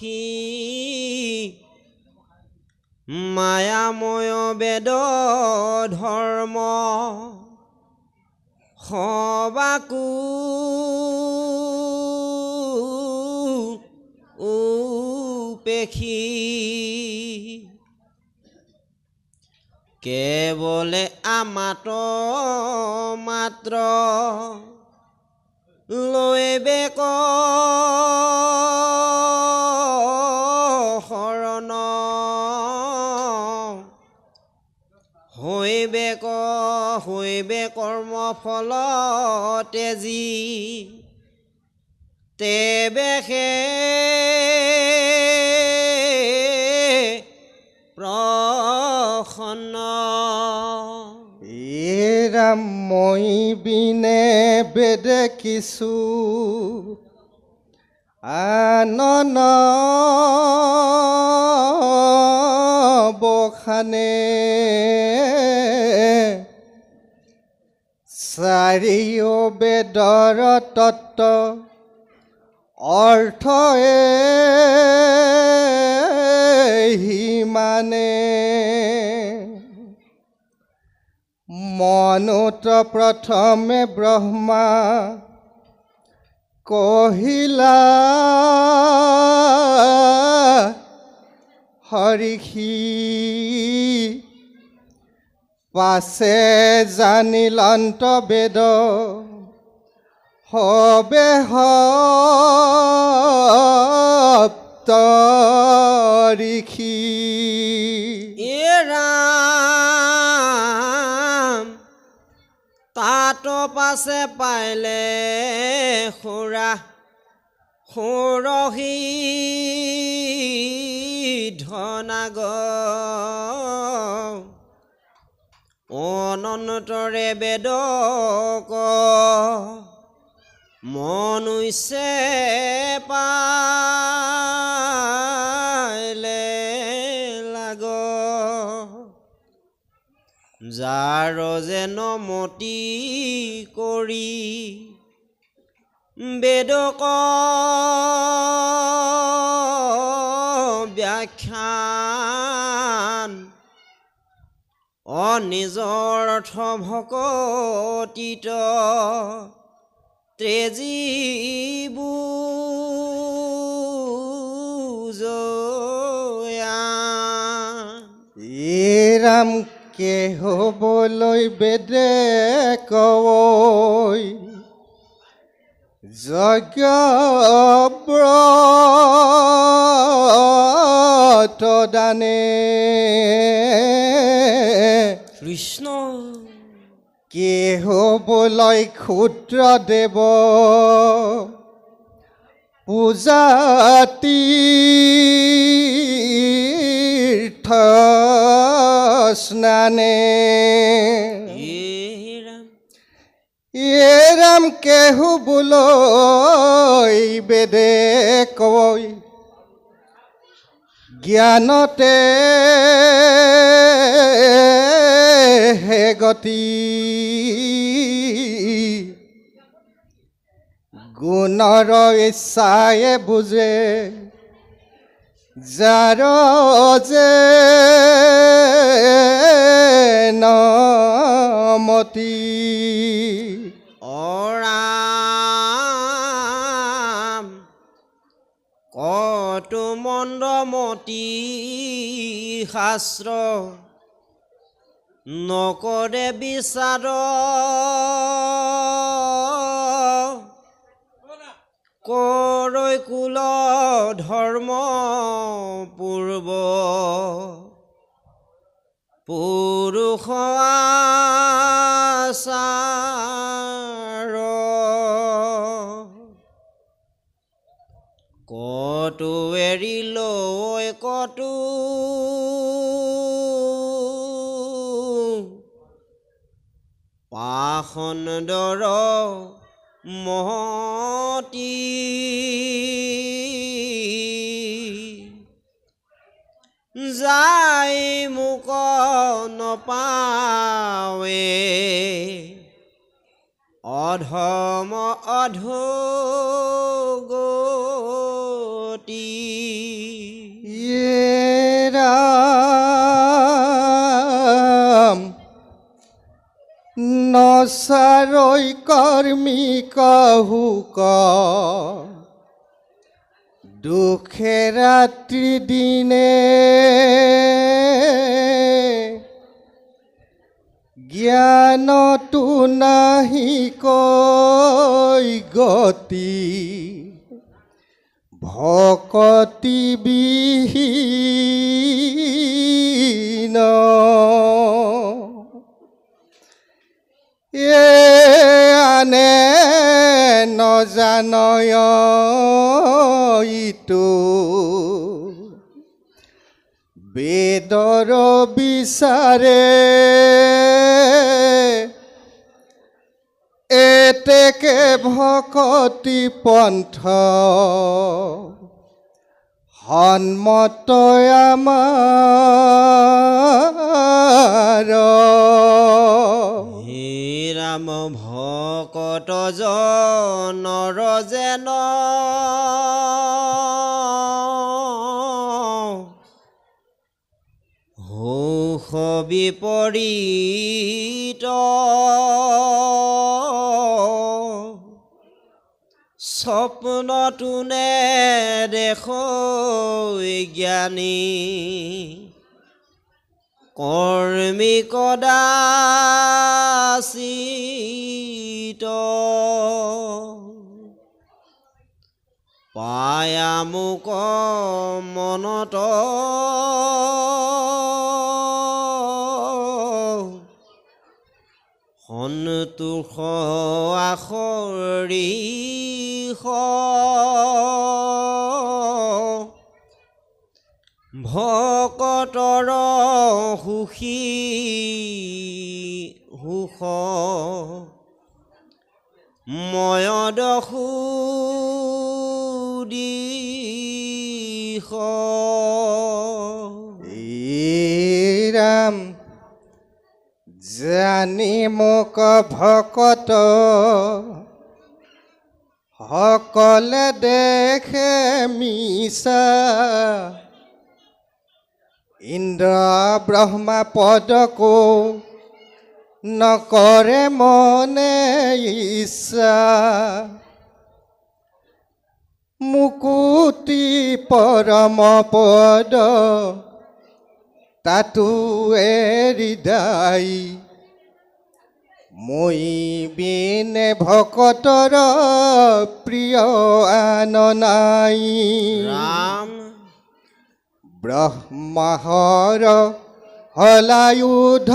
সখী। মায়াময় বেদ ধৰ্ম সবাকু। উপেখী কেৱলে আমাত মাত্ৰ লৈ বেক হৈবে কৰ্ম ফল তেজি তেবেশে প্ৰসন্ন। এৰাম মই বিনে বেদে কিছু আনন বখানে চাৰিও বেদৰ তত্ত্ব অৰ্থ সিমানে মনুত প্ৰথমে ব্ৰহ্মা কহিলা হৰিষি পাছে জানিলন্ত বেদ। হবে সপ্ত ঋষি এ ৰাম তাত পাছে পাইলে সুৰা সুৰহী ধনাগ অনন্তৰে বেদক। মনুষ্যে পাইলে লাগ যাৰ যেন মতি কৰি বেদক ব্যাখ্যান অনিজৰ অৰ্থ ভকতিত ত্ৰেজীবু এৰাম কে হ'বলৈ বেদে কয় যজ্ঞ ব্ৰত দানে কৃষ্ণ। কেহ বলয় ক্ষুদ্র দেব পূজাতি স্নানে এ রাম কেহু বোলই বেদে কই জ্ঞানতে হে গতি। গুণৰ ইচ্ছায়ে বুজে যাৰ যে নমতি। অৰাম কটো মন্দমতি শাস্ত্ৰ। নকৰে বিচাৰ। কৰৈ কুল ধৰ্ম পূৰ্ব? পুৰুষ আচাৰ। কটো এৰিলৈ কটো পাখন দৰ যাই মোক নপাৱে অধম অধো গতি ইয়ে অসারই কর্মী কহুক দুঃখে রাত্রি দিনে জ্ঞান তু নাহি কই গতি। ভকতি বিহীন। এ আনে নজানয় ইটো। বেদৰ বিচাৰে এতেকে ভকতি পন্থ। সন্মত আমাৰ ৰাম ভকত যেন। হৌষ বিপৰীত। স্বপ্নটো নে দেখ জ্ঞানী। কৰ্মী কদাচিত পায়ামুক মনত। সন্তোষ আখৰি ভকতৰ সুখী সুখ ময়দ সুদিশ ই ৰাম জানি মোক ভকত। সকলে দেখে মিছা। ইন্দ্র ব্রহ্মা পদকো নকরে মনে ইচ্ছা মুকুতি পরম পদ তাতু হৃদয়। মই বিনে ভকতর প্রিয় আননাই। রাম ব্রহ্মহর হলায়ুধ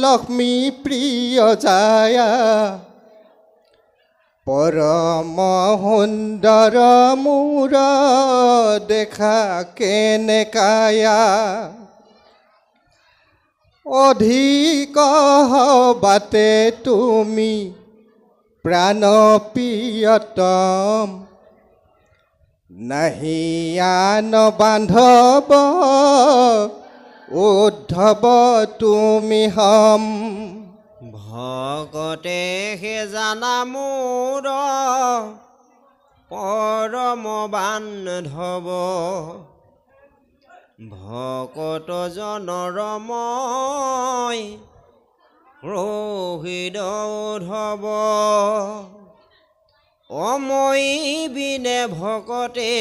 লক্ষ্মী প্রিয় জায়া পরম সুন্দর মূর দেখা কেনেকায়া অধিক বাতে তুমি প্রাণ প্রিয়তম। নাহি আন বান্ধৱ উদ্ধৱ তুমি হম। ভকতে হে জানা মোৰ পৰম বান্ধৱ ভকত জনৰ মই ৰহিদ উদ্ধৱ অময়ী বিনে ভকতে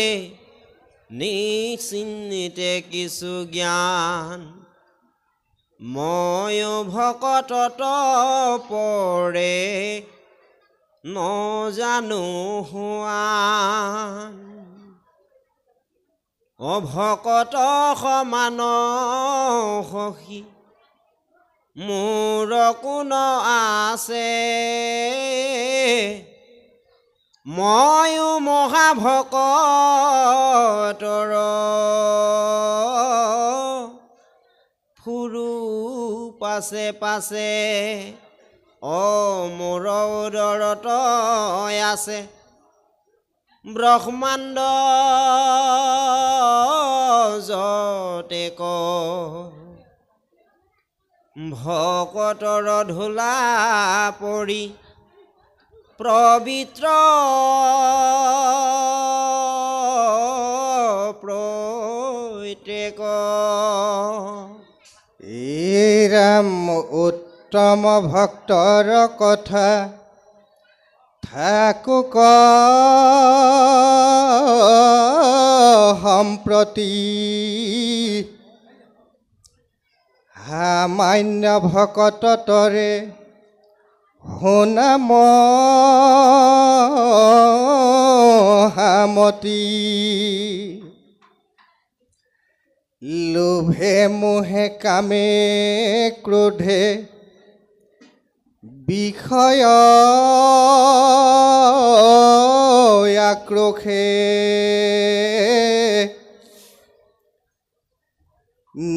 নিশ্চিন্তে কিছু জ্ঞান। ময়ো ভকতত পৰে নজানো হোৱান। অভকত সমান সখী মোৰ কোন আছে? ময়ো মহাভকতৰ ফুৰু পাছে পাছে অ মোৰ উদৰত আছে। ব্ৰহ্মাণ্ড যতে ক ভকতৰ ধূলা পৰি পবিত্র প্রত্যেক। এ ৰাম উত্তম ভক্তৰ কথা। থাকুক সম্প্ৰতি সামান্য ভকত তৰে শুনাম হামতি। লোভে মোহে কামে ক্ৰোধে বিষয় আক্ৰোশে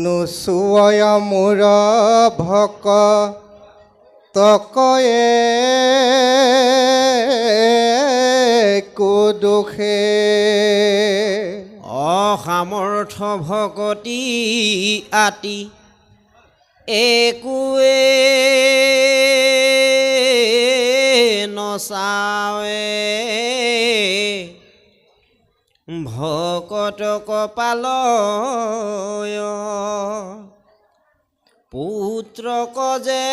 নোচোয় মোৰ ভক তকয়ে কোদোষে অসামৰ্থ ভকতি আতি একোৱে নচাৱে। ভকত কপালয় পুত্ৰক যে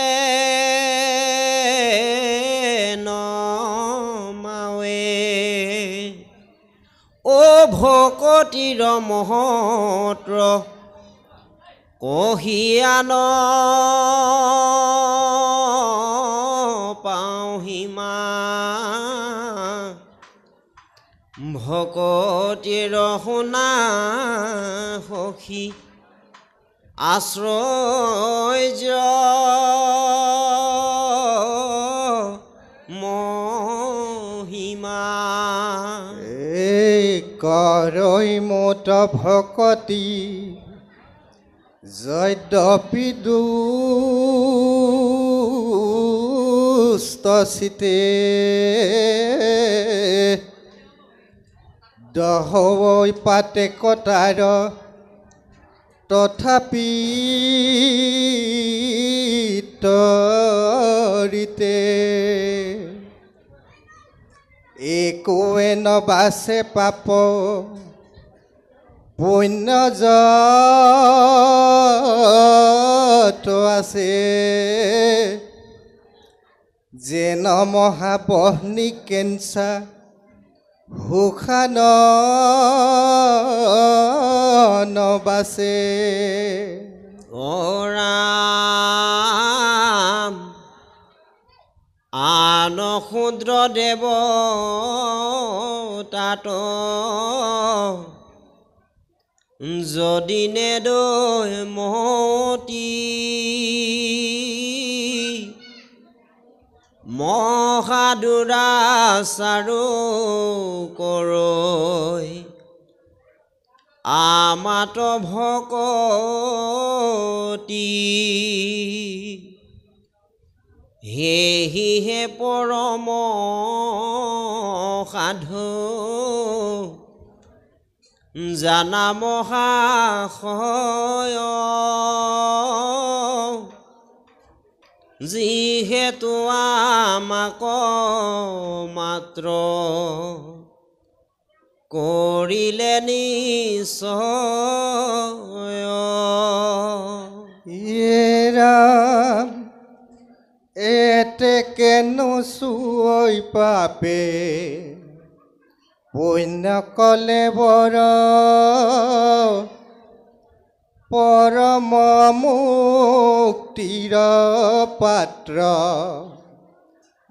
নমাৱে অ ভকতিৰ মহত্ৰ কহিয়ান পাওহিমা ভকতিৰ শুনা সখী আশ্রয় মহিমা। করই মোট ভকতি যদ্যপি দুস্তচিতে দহৈ পাতে কটাৰ তথাপি তৰিতে একোৱে নবাছে পাপ পুণ্য যত আছে। যেন মহাবহ্নি কেঞ্চা সুখান নবাছে অ ৰাম আন ক্ষুদ্ৰ দেৱ তাত যদি নেদৈ মতি মহাদুৰা চাৰো কৰৈ আমাত ভকতি। হেহিহে পৰম সাধু। জানা মহাশয় যিহেতু আমাক মাত্ৰ কৰিলে নিশ্চয়। ৰাম এতে কেনো চুই পাপে? পুণ্য কলে বৰ পৰম মুক্তিৰ পাত্ৰ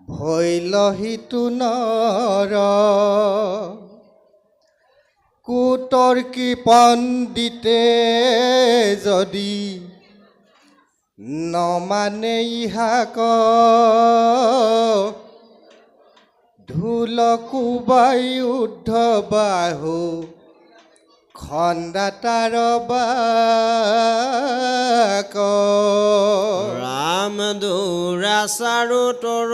ভৈলহিতু কুতৰ্কী পণ্ডিতে যদি নমানে ইহাক ঢোল কোবাই উদ্ধ বাহু খন্দাতাৰ বাক দৌৰা চাৰু তৰ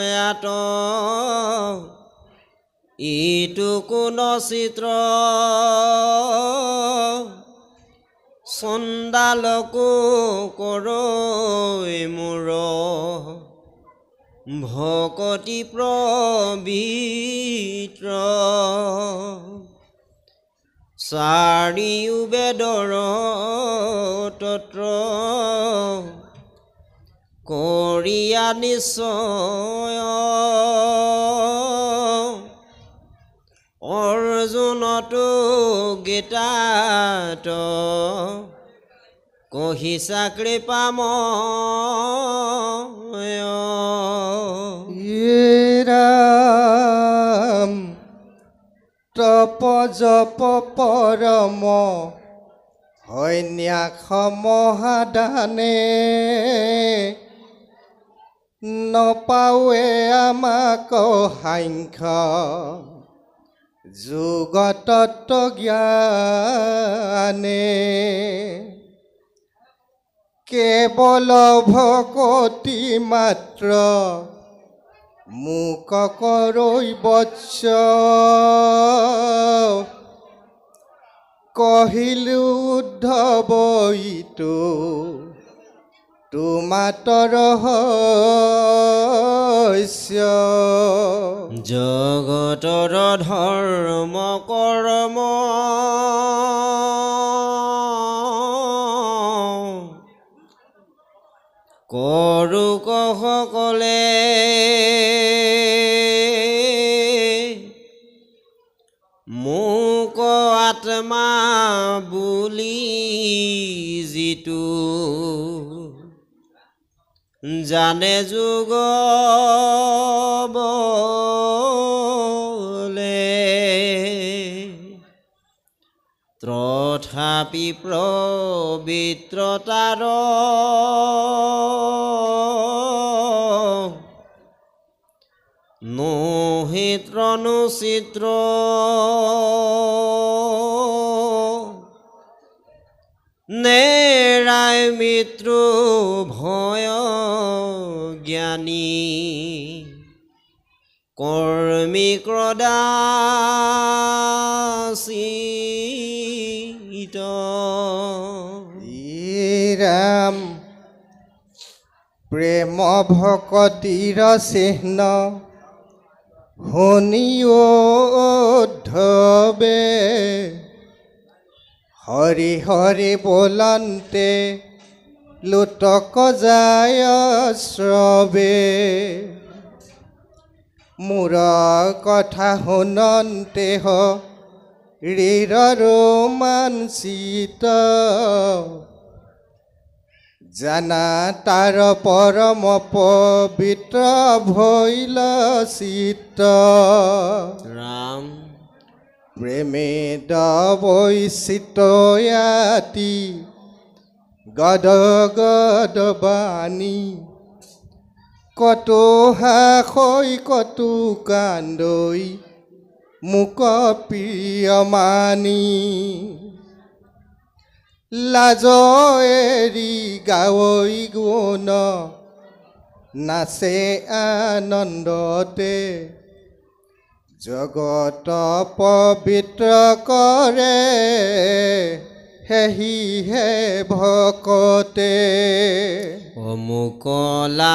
ইয়াত ইটো কোন চিত্ৰ? চণ্ডালকো কৰৈ মোৰ। ভকতি প্ৰবিত্ৰ চাৰিও বেদৰ তত্ৰ। কৰিয়া নিশ্চয়। অৰ্জুনতো গীতাত কহিছা য়ে ৰাম তপ জপ পৰম সন্যাস মহাদানে নপাৱে আমাক সাংখ্য যুগতত্ব জ্ঞানে কেৱল ভকতি মাত্ৰ মোক কৰৈ বৎস কহিলো উদ্ধৱ ইটো তোমাতৰ শস্য জগতৰ ধৰ্ম কৰ্ম। কৰোক সকলে জানে যুগ তথাপি পবিত্ৰতাৰ নোহিত্ৰনো চিত্ৰ নেৰাই মৃত্যু ভয় জ্ঞানী কৰ্মী ক্ৰদাচিত ই ৰাম প্ৰেম ভকতিৰ চিহ্ন ধবে হৰি হৰি বোলন্তে লুটক যায় শ্ৰৱে মোৰ কথা শুনন্তে হ ৰীৰ ৰোমাঞ্চিত জানা তাৰ পৰম পবিত্ৰ ভৈল চিত ৰাম প্ৰেমে দবৈচিতয়াতি গদ গদ বাণী কতো হাসৈ কতো কান্দৈ মোক প্ৰিয় মানি লাজ এৰি গাৱৈ গুণ নাচে আনন্দতে জগত পবিত্ৰ কৰে সেহিহে ভকতে। অমুকলা